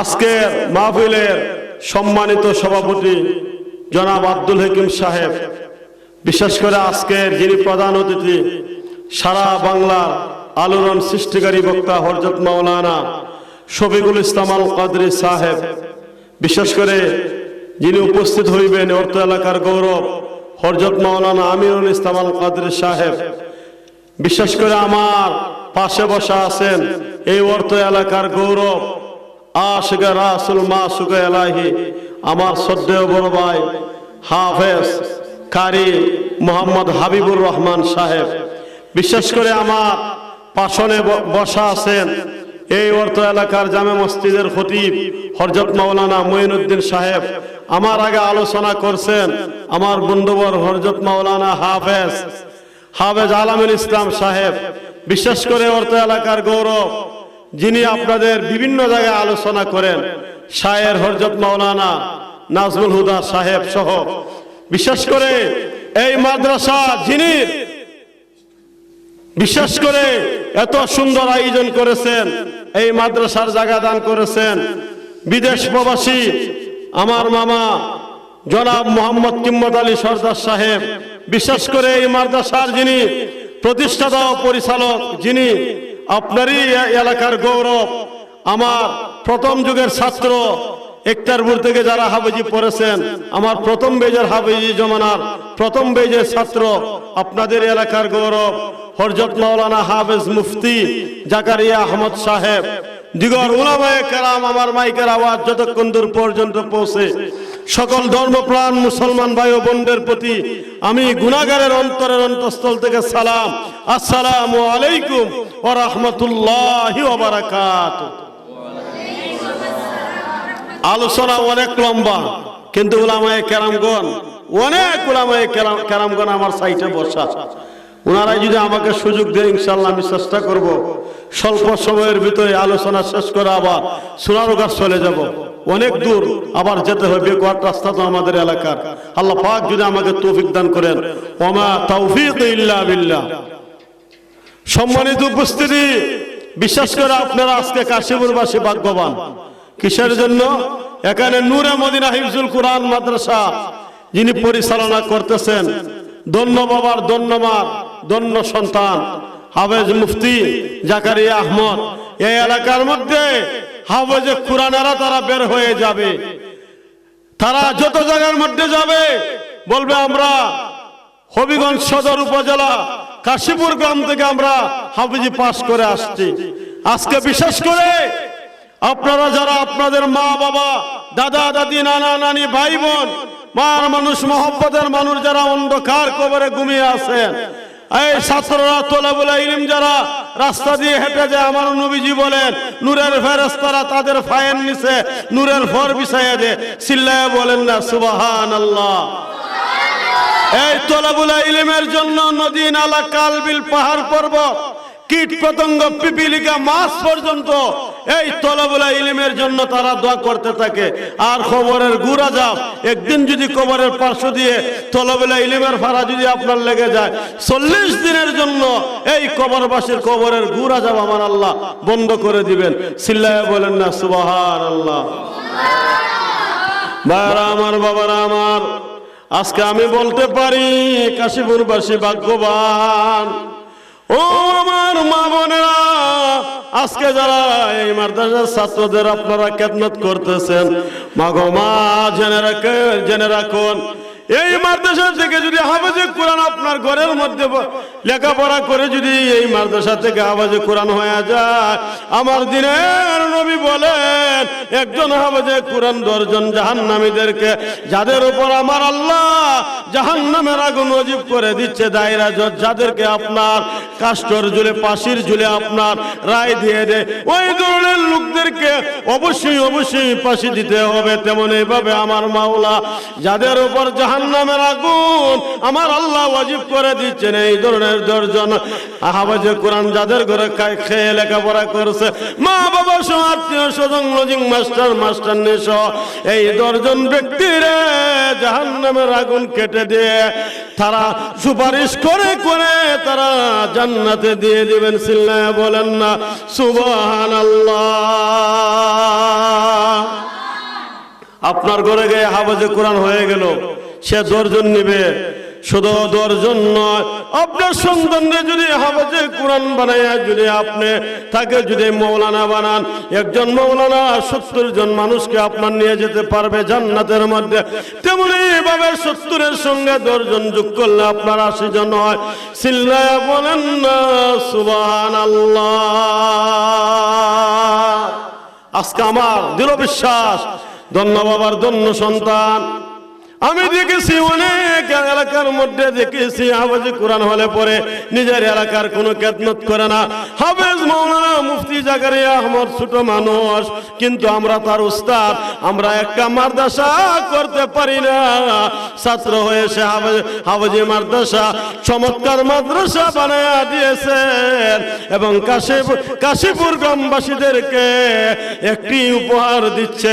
আজকের মাহফিলের সম্মানিত সভাপতি জনাব আব্দুল হাকিম সাহেব, বিশেষ করে আজকের যিনি প্রধান অতিথি, সারা বাংলার আলোড়ন সৃষ্টিকারী বক্তা হরজত মাওলানা শফিকুল ইসলাম আল কাদরি সাহেব, বিশেষ করে যিনি উপস্থিত হইবেন অর্থ এলাকার গৌরব হরজত মাওলানা আমিরুল ইসলাম আল কাদরি সাহেব, বিশেষ করে আমার পাশে বসা আছেন এই অর্থ এলাকার গৌরব আশিকা রাসুল মা সুকা এলাহি আমার শ্রদ্ধেয় বড় ভাই হাফেজ কারি মোহাম্মদ হাবিবুর রহমান সাহেব। বিশেষ করে আমার পাশনে বসা আছেন এই অর্থ এলাকার জামে মসজিদের খতিব হরজত মাওলানা মঈনুদ্দিন সাহেব। আমার আগে আলোচনা করছেন আমার বন্ধুবর হরজত মাওলানা হাফেজ হাফেজ আলামুল ইসলাম সাহেব। বিশেষ করে অর্থ এলাকার গৌরব যিনি আপনাদের বিভিন্ন জায়গায় আলোচনা করেন, শায়ের হরজত মাওলানা নাজমুল হুদা সাহেব সহ। বিশেষ করে এই মাদ্রাসা যিনি বিশেষ করে এত সুন্দর আয়োজন করেছেন, এই মাদ্রাসার জায়গা দান করেছেন, বিদেশ প্রবাসী আমার মামা জনাব মোহাম্মদ কিম্মত আলী সর্দার সাহেব, বিশেষ করে এই মাদ্রাসার যিনি প্রতিষ্ঠাতা পরিচালক যিনি আপনারই এলাকার গৌরব। আমার প্রথম যুগের ছাত্র একটারপুর থেকে যারা হাফেজি পড়েছেন, আমার প্রথম বেজের হাফেজি জমানার প্রথম বেজের ছাত্র, আপনাদের এলাকার গৌরব, হরজত মাওলানা হাফেজ মুফতি জাকারিয়া আহমদ সাহেব। দিগর কেরাম, আমার মাইকের আওয়াজ যতক্ষণ দূর পর্যন্ত পৌঁছে সকল ধর্মপ্রাণ মুসলমান ভাই ও বোনদের প্রতি আমি গুনাগারের অন্তরের অন্তঃস্থল থেকে সালাম। আসসালামু আলাইকুম ওয়া রাহমাতুল্লাহি আলোচনা অনেক লম্বা, কিন্তু উলামায়ে কেরামগণ, অনেক কেরাম- কেরামগণ আমার সাইটে বসা। ওনারা যদি আমাকে সুযোগ দেয় ইনশাল্লাহ আমি চেষ্টা করব। স্বল্প সময়ের ভিতরে আলোচনা শেষ করে আবার সোনারগাছ চলে যাব। অনেক দূর আবার যেতে হবে, বেকুয়ার রাস্তা তো আমাদের এলাকার। আল্লাহ পাক যদি আমাকে তৌফিক দান করেন। ওমা তৌফিক ইল্লা বিল্লাহ। সম্মানিত উপস্থিতি বিশেষ করে আপনারা আজকে কাশীপুরবাসী ভাগ্যবান। কিসের জন্য? এখানে নূরে মদিনা হিফজুল কোরআন মাদ্রাসা, যিনি পরিচালনা করতেছেন। দন্য বাবার দন্যমার দন্য সন্তান। হাফেজ মুফতি জাকারিয়া আহমদ, এই এলাকার মধ্যে হাফেজে কোরআনেরা তারা বের হয়ে যাবে। তারা যত জায়গার মধ্যে যাবে, বলবে আমরা হবিগঞ্জ সদর উপজেলা কাশীপুর গ্রাম থেকে আমরা হাফিজি পাস করে আসছি। আজকে বিশেষ করে আপনারা যারা আপনাদের মা, বাবা, দাদা, দাদি, নানা, নানি, ভাই, বোন, মার মানুষ, মহব্বতের মানুষ যারা অন্ধকার কবরে ঘুমিয়ে আছেন এই ছাত্ররা তোলা বলে ইলিম যারা, রাস্তা দিয়ে হেঁটে যায়, আমার নবীজি বলেন, নূরের ফেরেস্তারা তাদের ফায়ের নিচে নূরের ফর বিছাইয়া দে চিল্লায় বলেন না সুবাহান আল্লাহ এই তলাবুলা ইলিমের জন্য নদী নালা কাল বিল পাহাড় পর্বত, কীট পতঙ্গ, পিপিলিকা, মাছ পর্যন্ত এই তলাবুলা ইলিমের জন্য তারা দোয়া করতে থাকে। আর খবরের গুড়া যাও। একদিন যদি কবরের পার্শ্ব দিয়ে তলাবুলা ইলিমের ভাড়া যদি আপনার লেগে যায়, চল্লিশ দিনের জন্য এই কবরবাসীর কবরের গুড়া যাও আমার আল্লাহ, বন্ধ করে দিবেন। সিল্লায় বলেন না সুবাহান আল্লাহ ভাইরা আমার, বাবারা আমার, আজকে আমি বলতে পারি কাশীপুরবাসী ভাগ্যবান। ও আমার মা বোনেরা, আজকে যারা এই মাদ্রাসার ছাত্রদের আপনারা খেদমত করতেছেন, মাগো মা, জেনে রাখেন জেনে রাখুন, এই মাদ্রাসা থেকে যদি হাফেজে কোরআন আপনার ঘরের মধ্যে লেখাপড়া করে যদি এই মাদ্রাসা থেকে হাফেজে কোরআন হয়ে যায়, আমার দিনের নবী বলেন, একজন হাফেজে কোরআন দশজন জাহান্নামীদেরকে, যাদের উপর আমার আল্লাহ জাহান্নামের আগুন নজিব করে দিচ্ছে, দায়রা জজ যাদেরকে আপনার কাস্টর জুলে, পাশির জুলে আপনার রায় দিয়ে দেয় ওই ধরনের লোকদেরকে অবশ্যই অবশ্যই ফাঁসি দিতে হবে। তেমন এইভাবে আমার মাওলা, যাদের উপর জাহান্নামের আগুন আমার আল্লাহ ওয়াজিব করে দিচ্ছেন এই ধরনের দর্জন। আহাবাজে কোরআন যাদের ঘরে খায় লেখাপড়া করছে। মা বাবা সহ আত্মীয় স্বজন লজিং মাস্টার মাস্টার নেশ এই দর্জন ব্যক্তিরে আগুন কেটে দিয়ে তারা সুপারিশ করে করে তারা জান্নাতে দিয়ে দিবেন সিল্লায় বলেন না সুবহান আল্লাহ আপনার ঘরে গিয়ে হাফেজে কোরআন হয়ে গেল। সে দর্জন নিবে। শুধু দর্জন নয়, আপনার সন্তানরে যদি হাফেজে কোরআন বানাইয়া যদি আপনি তাকে যদি মৌলানা বানান, একজন মৌলানা সত্তর জন মানুষকে আপনার নিয়ে যেতে পারবে জান্নাতের মধ্যে। তেমনি এইভাবে সত্তরের সঙ্গে দর্জন যোগ করলে আপনার আশি জন হয়। সিল্লায় বলেন না সুবাহান আল্লাহ আজকে আমার দৃঢ় বিশ্বাস, ধন্য বাবার ধন্য সন্তান। আমি দেখেছি অনেক এলাকার মধ্যে দেখেছি হাফেজ কোরআন হলে পরে নিজের এলাকার কোনো কেতনত করে না। হাফেজ মৌলানা মুফতি জাকারিয়া আহমদ ছোট মানুষ, কিন্তু আমরা তার উস্তাদ, আমরা একটা মাদ্রাসা করতে পারি না। ছাত্র হয়েছে হাফেজ, হাফেজি মাদ্রাসা, চমৎকার মাদ্রাসা বানায়া দিয়েছেন এবং কাশীপুর কাশীপুর গ্রামবাসীদেরকে একটি উপহার দিচ্ছেন।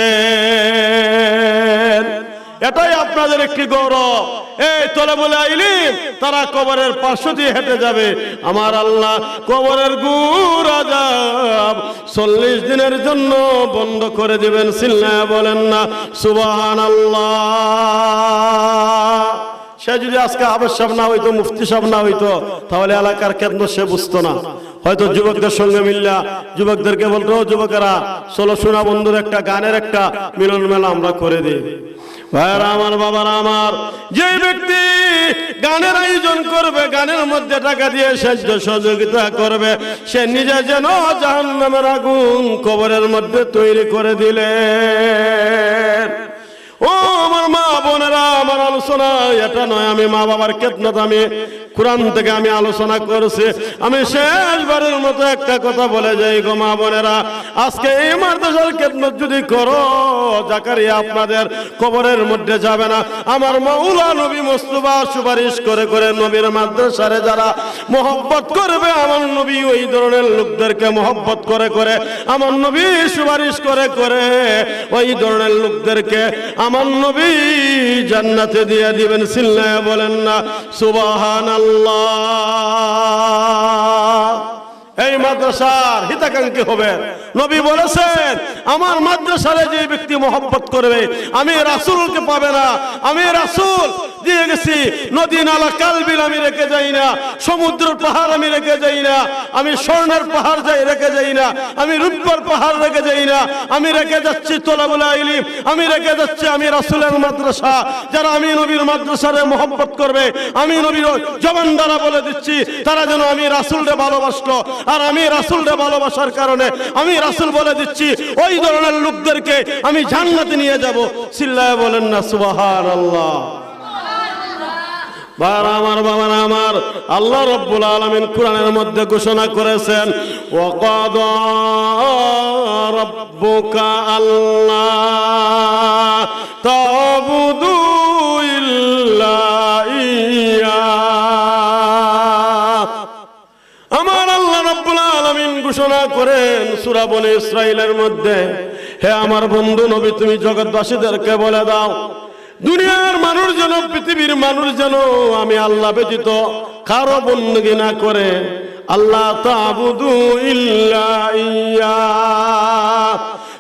এটাই আপনাদের একটি গৌরব। এই বলে আইলিম তারা কবরের পার্শ্ব দিয়ে হেঁটে যাবে। আমার আল্লাহ কবরের গুরাজাব চল্লিশ দিনের জন্য বন্ধ করে দিবেন সিল্লা বলেন না। সুবাহান আল্লাহ সে যদি আজকে আবেশ সাহেব না হইতো, মুফতি সাহেব না হইতো, তাহলে এলাকার কেন্দ্র সে বুঝতো না। হয়তো যুবকদের সঙ্গে মিললা, যুবকদেরকে বলতো যুবকেরা ষোলো শোনা বন্ধুর একটা গানের একটা মিলন মেলা আমরা করে দিই। ভাইরা, আমার বাবার, আমার। যে ব্যক্তি গানের আয়োজন করবে, গানের মধ্যে টাকা দিয়ে সাহায্য সহযোগিতা করবে, সে নিজে যেন জাহান্নামের আগুন কবরের মধ্যে তৈরি করে দিলে ও আমার মা বোনেরা, আমার আলোচনা এটা নয়, আমি মা বাবার কেতনত আমি কোরআন থেকে আমি আলোচনা করছি। আমি শেষবারের মতো একটা কথা বলে যাই গো মা বোনেরা। আজকে এই মাদ্রাসার কেতনত যদি করো, জাকারিয়া আপনাদের কবরের মধ্যে যাবে না। আমার মৌলা নবী মুস্তফা সুপারিশ করে করে নবীর মাদ্রাসারে যারা মোহব্বত করবে, আমার নবী ওই ধরনের লোকদেরকে মোহব্বত করে করে, আমার নবী সুপারিশ করে করে ওই ধরনের লোকদেরকে আমার নবী জান্নাতে দিয়ে দিবেন। সিল্লায় বলেন না সুবাহান আল্লাহ এই মাদ্রাসার হিতাকাঙ্ক্ষী হবে নবী বলেছেন আমার মাদ্রাসারে যে ব্যক্তি মহব্বত করবে আমি রাসূলকে পাবে না আমি রাসূল দিয়ে গেছি নদী নালা কালবিল আমি রেখে যাই না সমুদ্রের পাহাড় আমি রেখে যাই না আমি স্বর্ণের পাহাড় যাই রেখে যাই না আমি রূপর পাহাড় রেখে যাই না আমি রেখে যাচ্ছি তোলাবুল ইলিম আমি রেখে যাচ্ছি আমি রাসূলের মাদ্রাসা যারা আমি নবীর মাদ্রাসারে মহব্বত করবে আমি নবীর জবান দ্বারা বলে দিচ্ছি তারা যেন আমি রাসূলরে ভালোবাসলো আর আমি রাসূলরে ভালোবাসার কারণে আমি রাসূল বলে দিচ্ছি, ওই ধরনের লোকদেরকে আমি জান্নাতে নিয়ে যাব। চিল্লায় বলেন না বাবার আমার আল্লাহ রব্বুল আলমিন মধ্যে ঘোষণা করেছেন আল্লাহ ইয়া আমার আল্লাহ রব্বুল আলামিন ঘোষণা করেন সুরা বনে ইসরায়েলের মধ্যে। হে আমার বন্ধু নবী, তুমি জগৎবাসীদেরকে বলে দাও, দুনিয়ার মানুষ যেন, পৃথিবীর মানুষ যেন আমি আল্লাহ ব্যতীত কারও বন্দী না করে। আল্লাহ তাবুদু ইল্লা ইয়া।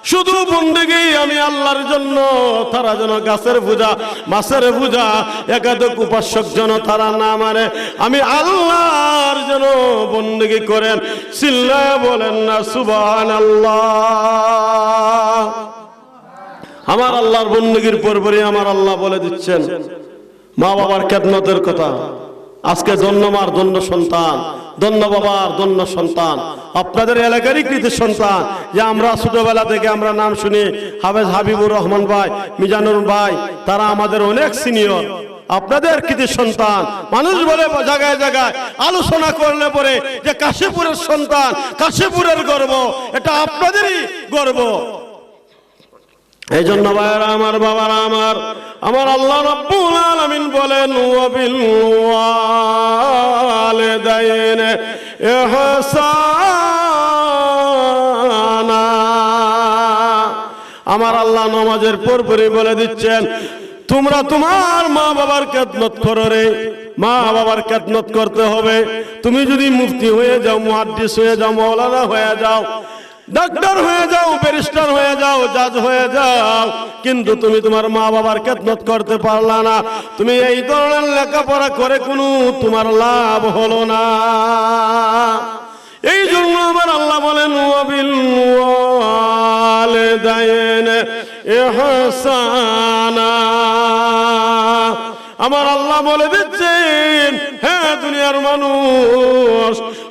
শুধু বন্দেগি আমি আল্লাহর জন্য, তারা যেন গাছের পূজা, মাছের পূজা একাদক উপাসক যেন তারা না মানে। আমি আল্লাহর যেন বন্দেগি করেন সিল্লা বলেন না সুবান আল্লাহ আমার আল্লাহর বন্দগির পরপরই আমার আল্লাহ বলে দিচ্ছেন। মা বাবার খেদমতের কথা। আজকে জন্মমার দণ্ড সন্তান। দন্য বাবার দন্য সন্তান। আপনাদের এলাকারই কৃতি সন্তান। যে আমরা ছোটবেলা থেকে আমরা নাম শুনি, হাফেজ হাবিবুর রহমান ভাই, মিজানুর ভাই, তারা আমাদের অনেক সিনিয়র আপনাদের কৃতি সন্তান। মানুষ বলে জায়গায় জায়গায় আলোচনা করলে পরে যে কাশীপুরের সন্তান, কাশীপুরের গর্ব, এটা আপনাদেরই গর্ব। এই জন্য ভাইয়েরা আমার, বাবারা আমার আমার আল্লাহ রব্বুল আলামিন বলেন ওয়াবিল ওয়ালিদাইন ইহসানা আমার আল্লাহ নমাজের পরপরই বলে দিচ্ছেন, তোমরা তোমার মা বাবার খেদমত করো রে। মা বাবার খেদমত করতে হবে। তুমি যদি মুফতি হয়ে যাও, মুহাদ্দিস হয়ে যাও মৌলানা হয়ে যাও ডাক্তার হয়ে যাও, ব্যারিস্টার হয়ে যাও, জাজ হয়ে যাও। কিন্তু তুমি তোমার মা বাবার খেদমত করতে পারলা না। তুমি এই ধরনের লেখাপড়া করে কোনো তোমার লাভ হলো না। এই জন্য আমার আল্লাহ বলেন আমার আল্লাহ বলে দিচ্ছেন হ্যাঁ দুনিয়ার মানুষ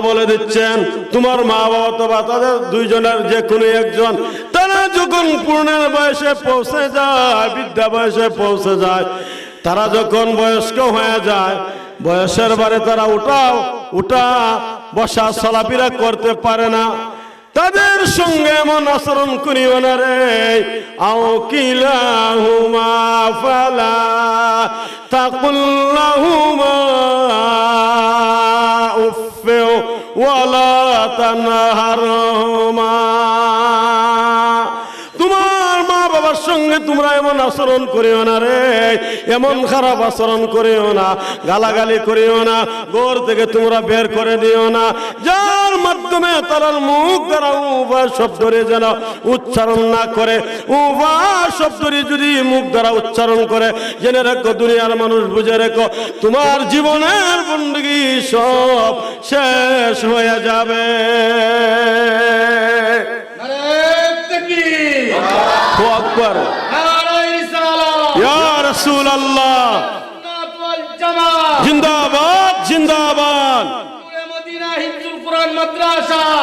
আল্লাহ বলে দিচ্ছেন, তোমার মা বাবা অথবা তাদের দুইজনের যে কোনো একজন, তারা যখন পূর্ণের বয়সে পৌঁছে যায় বিদ্যা বয়সে পৌঁছে যায়, তারা যখন বয়স্ক হয়ে যায়, বয়সের বারে তারা উঠাও, উঠা, বসা চলাফেরা করতে পারে না। তাদের সঙ্গে এমন আচরণ করিও না রে। আও কিলাহুমা ফালা তাকুল্লাহুমা। উফে ওয়ালা তানহারহুমা এমন আচরণ করিও না রে এমন খারাপ আচরণ করিও না গালাগালি করিও না গোর থেকে তোমরা বের করে দিও না। যার মাধ্যমে তারার মুখ দ্বারা উভয় শব্দরে যেন উচ্চারণ না করে উভয় শব্দরে যদি মুখ দ্বারা উচ্চারণ করে জেনে রেখো দুনিয়ার মানুষ বুঝে রেখো তোমার জীবনের বন্দী সব শেষ হয়ে যাবে। আকবর। ইয়া রাসূল আল্লাহ জিন্দাবাদ জিন্দাবাদ।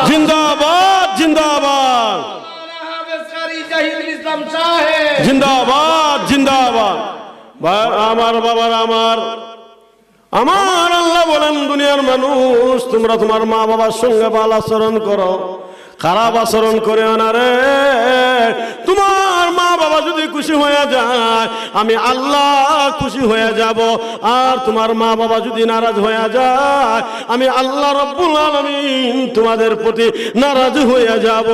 জিন্দাবাদ জিন্দাবাদ। জিন্দাবাদ জিন্দাবাদ। আমার বাবার আমার। আমার আল্লাহ বলেন দুনিয়ার মানুষ তোমরা তোমার মা বাবার সঙ্গে ভালো আচরণ করো খারাপ আচরণ করে না রে। তোমার মা বাবা যদি খুশি হয়ে যায়, আমি আল্লাহ খুশি হয়ে যাব। আর তোমার মা বাবা যদি নারাজ হয়ে যায়, আমি আল্লাহ রব্বুল আলামিন তোমাদের প্রতি নারাজ হয়ে যাব।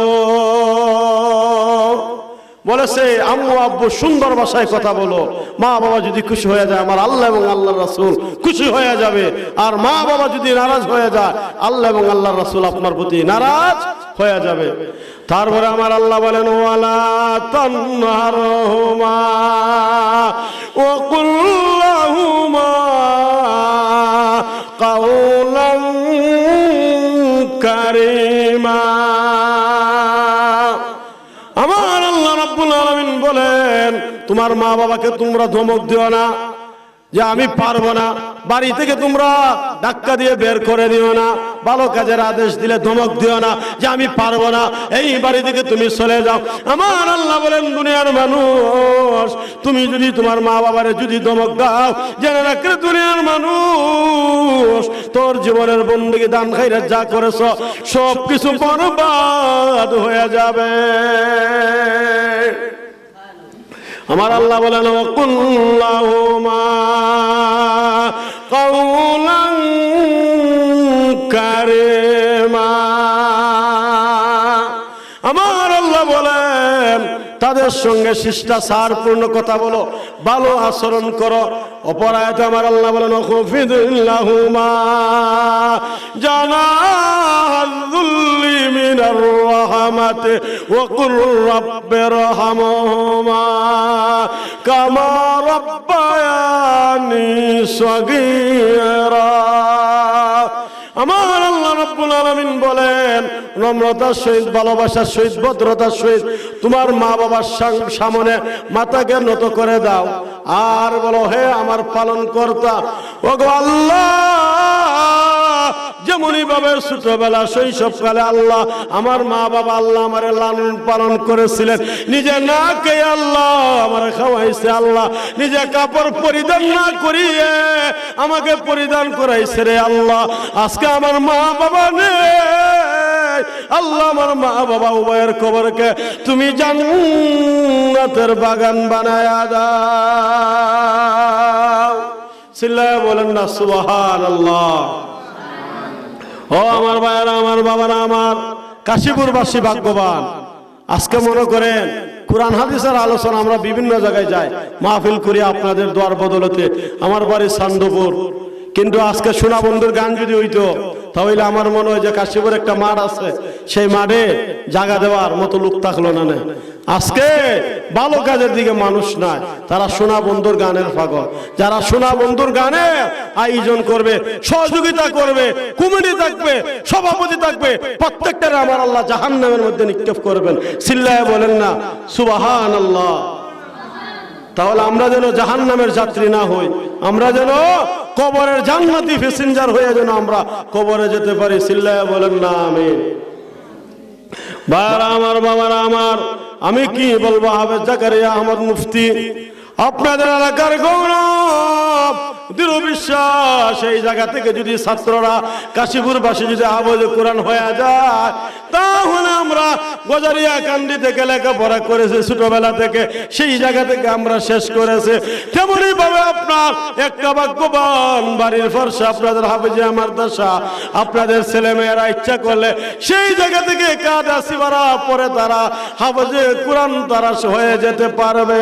বলেছে আম্মু আব্বু সুন্দর ভাষায় কথা বলো। মা বাবা যদি খুশি হয়ে যায় আমার আল্লাহ এবং আল্লাহ রাসূল খুশি হয়ে যাবে। আর মা বাবা যদি নারাজ হয়ে যায় আল্লাহ এবং আল্লাহ রাসূল আপনার প্রতি নারাজ হয়ে যাবে। তারপরে আমার আল্লাহ বলেন ওয়ালা কাউলান কারিমা আমার আল্লাহ রাব্বুল আলামিন বলেন তোমার মা বাবাকে তোমরা ধমক দিও না, যে আমি পারব না। বাড়ি থেকে তোমরা ধাক্কা দিয়ে বের করে দিও না, ভালো কাজের আদেশ দিলে ধমক দিও না, যে আমি পারব না। এই বাড়ি থেকে তুমি চলে যাও। আমার আল্লাহ বলেন, দুনিয়ার মানুষ, তুমি যদি তোমার মা বাবারে যদি ধমক দাও, জেনে রাখলে দুনিয়ার মানুষ, তোর জীবনের বন্দীকে দান খাইরা যা করেছ সব কিছু বরবাদ হয়ে যাবে। আমার আল্লাহ বলেন কারে কাউলান তাদের সঙ্গে শিষ্টাচারপূর্ণ কথা বলো ভালো আচরণ করো। অপরায় আমার আল্লাহ বলেন খুফিদুল্লাহুমা জানা আমার আল্লাহ রব্বুল আলমিন বলেন, নম্রতার সহিত, ভালোবাসার সহিত, ভদ্রতার সহিত তোমার মা বাবার সামনে মাতাকে নত করে দাও। আর বলো, হে আমার পালন কর্তা ওগো আল্লাহ! যেমনই ভাবে ছোটবেলা, শৈশবকালে আল্লাহ আমার মা বাবা আল্লাহ আমার লালন পালন করেছিলেন। নিজে না কে আল্লাহ আমার খাওয়াইছে আল্লাহ। নিজে কাপড় পরিধান না করিয়ে আমাকে পরিধান করাইছে রে আল্লাহ। আজকে আমার মা বাবা নেই। আল্লাহ আমার মা বাবা উভয়ের কবরকে তুমি জান্নাতের বাগান বানায়া দাও। চিল্লায় বলেন না সুবহান আল্লাহ ও আমার ভাইয়ারা, আমার বাবারা, আমার কাশীপুরবাসী ভাগ্যবান। আজকে মনে করেন, কোরআন, হাদিসের আলোচনা আমরা বিভিন্ন জায়গায় যাই। মাহফিল করি আপনাদের দোয়ার বদলতে। আমার বাড়ি সান্দপুর কিন্তু আজকে সোনা বন্ধুর গান যদি হইতো, তাহলে আমার মনে হয় যে কাশীপুর একটা মাঠ আছে। সেই মাঠে জায়গা দেওয়ার মতো লোক থাকল না আজকে ভালো কাজের দিকে মানুষ নাই। তারা সোনা বন্ধুর গানের পাগল। যারা সোনা বন্ধুর গানে আয়োজন করবে, সহযোগিতা করবে কমিটি থাকবে, সভাপতি থাকবে, প্রত্যেকটারে আমার আল্লাহ জাহান নামের মধ্যে নিক্ষেপ করবেন। সিল্লায় বলেন না সুবাহান আল্লাহ তাহলে আমরা যেন জাহান নামের যাত্রী না হই। আমরা যেন কবরের জান্নাতি প্যাসেঞ্জার হয়ে যেন আমরা কবরে যেতে পারি। সিল্লায় বলেন না আমি বার আমার, বাবারা আমার, আমি কি বলব? হাবেজ জাকারিয়া আহমদ মুফতি আপনাদের এলাকার গৌরব, দৃঢ় বিশ্বাস, এই জায়গা থেকে যদি ছাত্ররা কাশীপুরবাসী যদি আবজ কোরআন হয়ে যায়, তাহলে আমরা গজারিয়া কান্দি থেকে লেখাপড়া করেছি ছোটবেলা থেকে, সেই জায়গা থেকে আমরা শেষ করেছি। তেমনই ভাবে আপনার একটা ভাগ্যবান বাড়ির ফর্সা, আপনাদের হাফেজে আমার দশা, আপনাদের ছেলে মেয়েরা ইচ্ছা করলে সেই জায়গা থেকে কাজ আসি বাড়া পরে তারা হাফেজে কোরআন তারা হয়ে যেতে পারবে।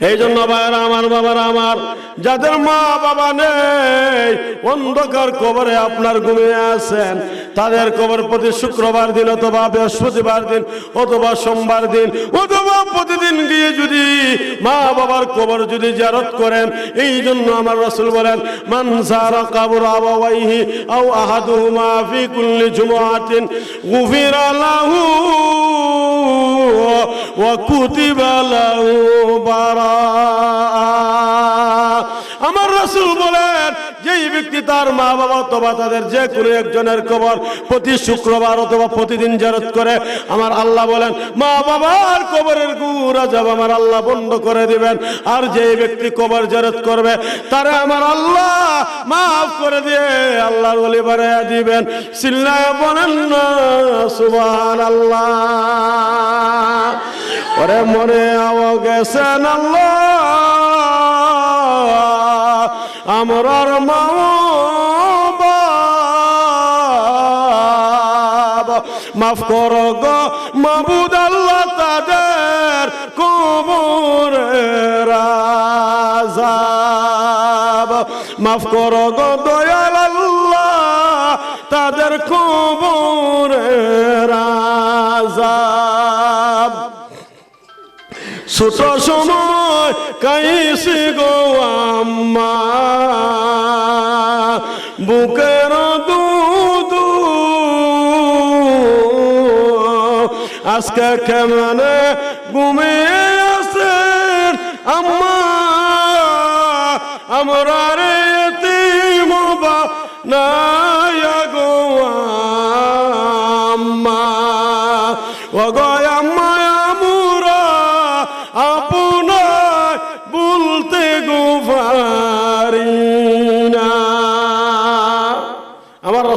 এই জন্য ভাইয়েরা, আমার বাবারা, আমার যাদের মা বাবা নেই, অন্ধকার কবরে আপনার ঘুমিয়ে আছেন, তাদের কবর প্রতি শুক্রবার দিন অথবা বৃহস্পতিবার দিন অথবা সোমবার দিন অথবা প্রতিদিন গিয়ে যদি মা বাবার কবর যদি জারত করেন এই জন্য আমার রসুল বলেন মানসারা কাবর আবাওয়াইহি আও আহাদুহুমা ফি কুল্লি জুমআতিন গুফিরা লাহু ওয়া কুতিবা লাহু বারাআ আমার রসুল বলেন, যেই ব্যক্তি তার মা বাবা অথবা তাদের যে কোনো একজনের কবর প্রতি শুক্রবার অথবা প্রতিদিন জারত করে, আমার আল্লাহ বলেন মা বাবার কবরের গুড়া যাব আমার আল্লাহ বন্ধ করে দিবেন। আর যে ব্যক্তি কবর জারত করবে, তারে আমার আল্লাহ মাফ করে দিয়ে আল্লাহর বলি বাড়াইয়া দিবেন। সিল্লায় বলেন না আল্লাহ ওরে মনে আও গেছেন আল্লাহ। আমরার মা মাফ কর গো মাবুদ আল্লাহ তাদের কবরের আযাব মাফ কর গো দয়াল আল্লাহ তাদের কবরের আযাব ছোট সময় কাইসি গো আম্মা বুকের দুদু আজকে কেমনে ঘুমিয়ে আছেন আম্মা আমরা রে নাই গো আম্মা ও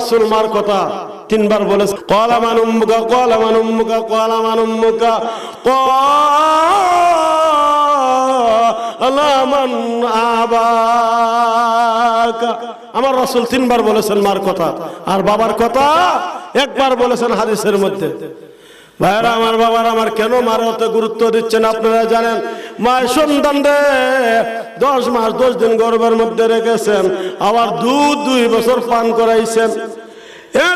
রসুল কথা তিনবার বলে কলা মানুমুকা কলা মানুমুকা কলা মানুমুকা কলামান আবাকা। আমার রসুল তিনবার বলেছেন মার কথা, আর বাবার কথা একবার বলেছেন হাদিসের মধ্যে। ভাইরা, আমার বাবার আমার কেন মার অত গুরুত্ব দিচ্ছেন আপনারা জানেন? মায়ের সন্তান রে, দশ মাস, দশ দিন গর্বের মধ্যে রেখেছেন, আবার দুধ দুই বছর পান করাইছেন।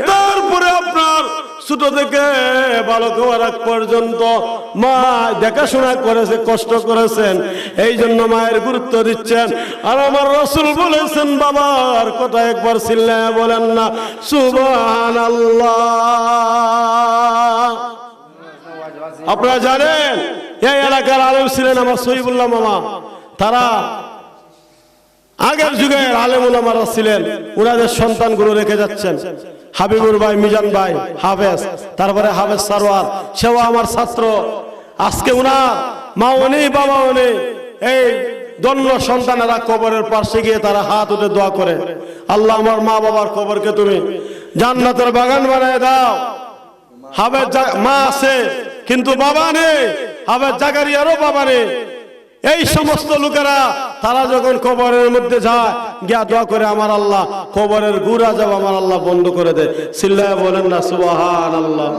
তারপরে আপনার ছোট থেকে বালক হওয়ার আগ পর্যন্ত মা দেখাশোনা করেছে, কষ্ট করেছেন এই জন্য মায়ের গুরুত্ব দিচ্ছেন। আর আমার রসুল বলেছেন, বাবার কথা একবার ছিলেন বলেন না সুবান আল্লাহ আপনারা জানেন, এই এলাকার আলেম ছিলেন আমার সহিবুল্লাহ মামা। তারা আগের যুগে আলেম ওলামারা ছিলেন ওনাদের সন্তানগুলো রেখে যাচ্ছেন। হাবিবুর ভাই, মিজান ভাই, হাফেজ, তারপরে হাফেজ সারোয়ার, সেও আমার ছাত্র। আজকে ওনার মা নেই বাবা নেই এই দন্য সন্তানেরা কবরের পাশে গিয়ে তারা হাত উঠে দোয়া করে। আল্লাহ, আমার মা বাবার কবরকে তুমি জান্নাতের বাগান বানায় দাও। হাবের মা আছে কিন্তু বাবা নেই হাবের জাগারিয়ারও বাবা নেই এই সমস্ত লোকেরা, তারা যখন কবরের মধ্যে যায় করে, আমার আল্লাহ, কবরের গুড়া যাব আমার আল্লাহ বন্ধ করে দেয় বলেন না সুবাহান আল্লাহ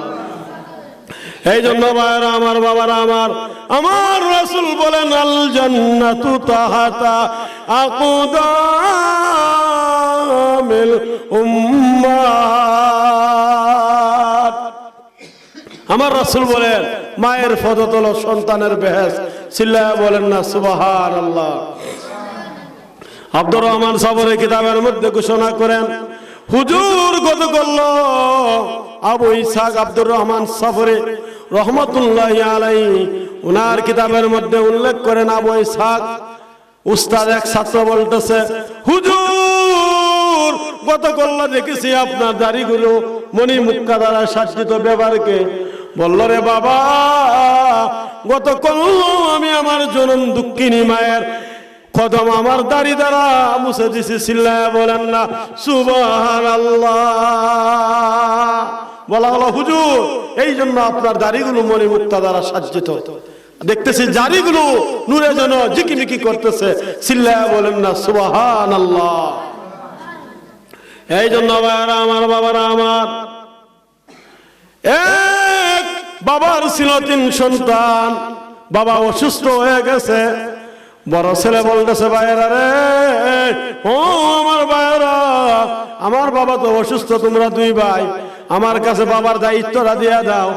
এই জন্য ভাইরা আমার বাবারা, আমার আমার রসুল বলেন, আল জান্নাতু তাহাতা আকুদামিল উম্মাত আমার রাসূল বলেন, মায়ের ফদতল সন্তানের বেহেস চিল্লায় বলেন না সুবাহান আল্লাহ আব্দুর রহমান সাবরের কিতাবের মধ্যে ঘোষণা করেন, হুজুর গত করল আবু ইসাক আব্দুর রহমান সাফরে রহমতুল্লাহ আলাই উনার কিতাবের মধ্যে উল্লেখ করেন আবু ইসাক উস্তাদ এক ছাত্র বলতেছে, হুজুর গত করল দেখেছি আপনার দাড়িগুলো মণি মুক্কা দ্বারা শাসিত ব্যবহারকে বলল, রে বাবা গত আমি আমার জনম দুঃখিনী মায়ের কদম আমার দাড়ি দ্বারা মুছে দিছি চিল্লায় বলেন না। সুবাহান বলা হলো, হুজুর, এই জন্য আপনার দাড়িগুলো মনে মুক্তা দ্বারা সাজ্জিত। দেখতেছি দাড়িগুলো নূরে যেন জিকিমিকি করতেছে চিল্লায় বলেন না সুবাহান আল্লাহ এই জন্য আমার বাবারা, আমার। এক বাবার ছিল তিন সন্তান। বাবা অসুস্থ হয়ে গেছে। বড় ছেলে বলতেছে, ভাইয়েরা রে, ও আমার ভাইয়েরা, আমার বাবা তো অসুস্থ, তোমরা দুই ভাই। আমার কাছে বাবার দায়িত্বটা দিয়ে দাও।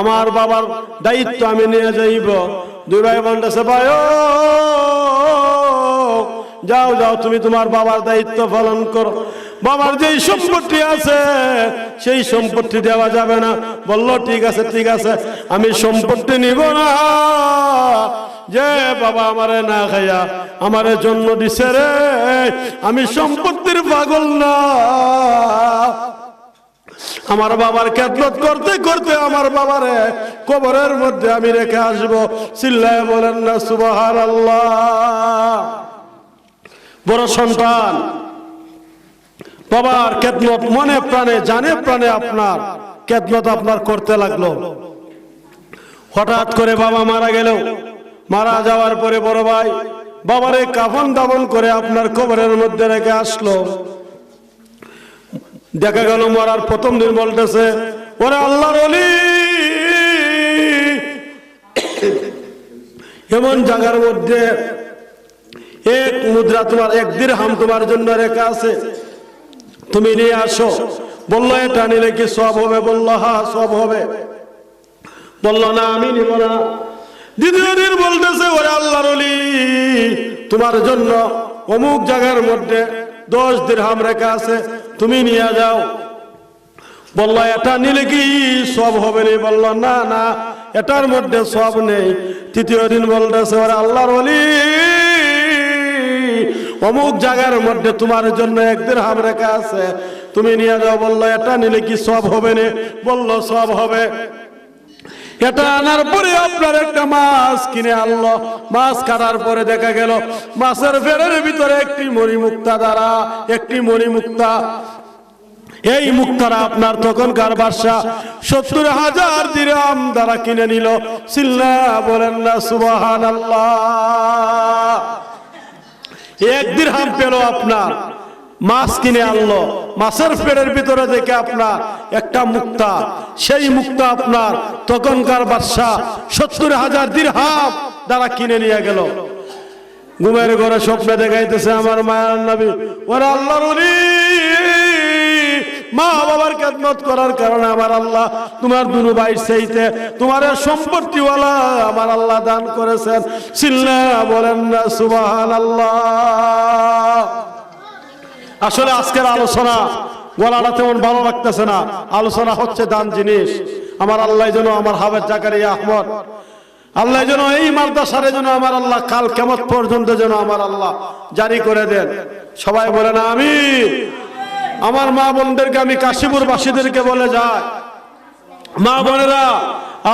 আমার বাবার দায়িত্ব আমি নিয়ে যাইব। দুই ভাই বলতেছে, ভাই যাও যাও, তুমি তোমার বাবার দায়িত্ব পালন করো। বাবার যেই সম্পত্তি আছে, সেই সম্পত্তি দেওয়া যাবে না। বলল, ঠিক আছে ঠিক আছে, আমি সম্পত্তি নিব না। যে বাবা আমারে না খাইয়া আমারে জন্ম দিছে রে, আমি সম্পত্তির পাগল না। আমার বাবার খেদমত করতে করতে আমার বাবারে কবরের মধ্যে আমি রেখে আসব। চিল্লায় বলেন না সুবাহার আল্লাহ বড় সন্তান বাবার কেদমত মনে প্রাণে, জানে প্রাণে আপনার কেদমত আপনার করতে লাগল। হঠাৎ করে বাবা মারা গেল মারা যাওয়ার পরে বড় ভাই বাবার এই কাফন দাফন করে আপনার কবরের মধ্যে রেখে আসলো। দেখা গেল মরার প্রথম দিন বলতেছে, ওরে আল্লাহর অলি এমন জায়গার মধ্যে এক মুদ্রা তোমার, এক হাম তোমার জন্য রেখা আছে। তুমি নিয়ে আসো। বলল, এটা নিলে কি সব হবে? বলল, হা সব হবে। বলল, না, আমি নিব না। দ্বিতীয় দিন বলতেছে, ওরে আল্লাহর তোমার জন্য অমুক জায়গার মধ্যে দশ দিরহাম রেখা আছে, তুমি নিয়ে যাও। বলল, এটা নিলে কি সব হবে নি? বলল, না না, এটার মধ্যে সব নেই। তৃতীয় দিন বলতেছে, ওরে আল্লাহর অলি অমুক জায়গার মধ্যে তোমার জন্য একদিন হাম রেখা আছে। তুমি নিয়ে যাও, বলল, এটা নিলে কি সব হবে না? বলল, সব হবে। এটা আনার পরে আপনার একটা মাছ কিনে আনলো। মাছ কাটার পরে দেখা গেল, মাছের ফেরের ভিতরে একটি মণিমুক্তা দ্বারা, একটি মণিমুক্তা। এই মুক্তারা আপনার তখনকার বাদশা সত্তর হাজার দিরাম দ্বারা কিনে নিল। সিল্লা বলেন না সুবাহান আল্লাহ এক দিরহাম পেল আপনার। মাছ কিনে আনলো। মাছের পেটের ভিতরে দেখে আপনার একটা মুক্তা। সেই মুক্তা আপনার তখনকার বাদশাহ সত্তর হাজার দিরহাম দ্বারা কিনে নিয়ে গেল। ঘুমের ঘরে স্বপ্নে দেখাইতেছে আমার মায়ার নবী। ওরা আল্লাহ মা বাবার খেদমত করার কারণে আমার আল্লাহ তোমার দুনু ভাই সেইতে তোমার সম্পত্তিওয়ালা আমার আল্লাহ দান করেছেন। সিল্লা বলেন না সুবাহান আল্লাহ আসলে আজকের আলোচনা গলাটা তেমন ভালো লাগতেছে না। আলোচনা হচ্ছে দান জিনিস। আমার আল্লাহ যেন আমার হাবের জাকারিয়া আহমদ, আল্লাহ যেন এই মাদ্রাসারে যেন আমার আল্লাহ কাল কেমন পর্যন্ত যেন আমার আল্লাহ জারি করে দেন। সবাই বলে না আমি আমার মা বোনদেরকে আমি কাশীপুর বাসীদেরকে বলে যাই। মা বোনেরা,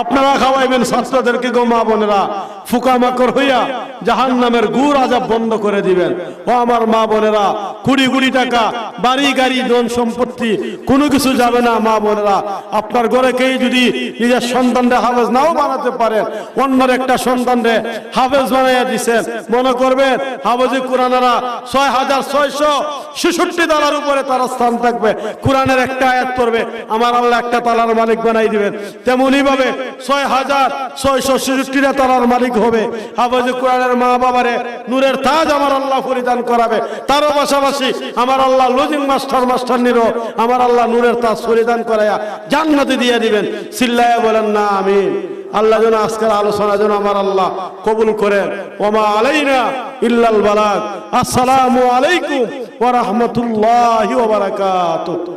আপনারা খাওয়াইবেন ছাত্রদেরকে গো মা বোনেরা। ফুকামাকড় হইয়া জাহান নামের গুড় আজাব বন্ধ করে দিবেন। ও আমার মা বোনেরা, কুড়ি কুড়ি টাকা, বাড়ি, গাড়ি, ধন সম্পত্তি, কোনো কিছু যাবে না মা বোনেরা। আপনার ঘরে কেউ যদি নিজের সন্তানরে হাফেজ নাও বানাতে পারেন, অন্যর একটা সন্তানরে হাফেজ বানাইয়া দিছেন। মনে করবেন, হাফেজি কোরআনেরা ছয় হাজার ছয়শো ছেষট্টি তালার উপরে তারা স্থান থাকবে। কোরআনের একটা আয়াত করবে আমার আল্লাহ একটা তালার মালিক বানাই দিবেন। তেমনি ভাবে ছয় হাজার ছয়শো ছেষট্টিটা তালার মালিক হবে। হাফেজি কোরআনের মা বাবারে নূরের তাজ আমার আল্লাহ পরিধান করাবে। তারও পাশাপাশি আমার আল্লাহ লজিং মাস্টার মাস্টার নিরো, আমার আল্লাহ নূরের তাজ পরিধান করাইয়া জান্নাতে দিয়ে দিবেন। সিল্লায়া বলেন, না, আমিন। আল্লাহ যেন আজকের আলোচনা যেন আমার আল্লাহ কবুল করেন ওমা আলাইনা ইল্লাল বালাগ। আসসালামু আলাইকুম ওয়া রাহমাতুল্লাহি ওয়া বারাকাতুহু।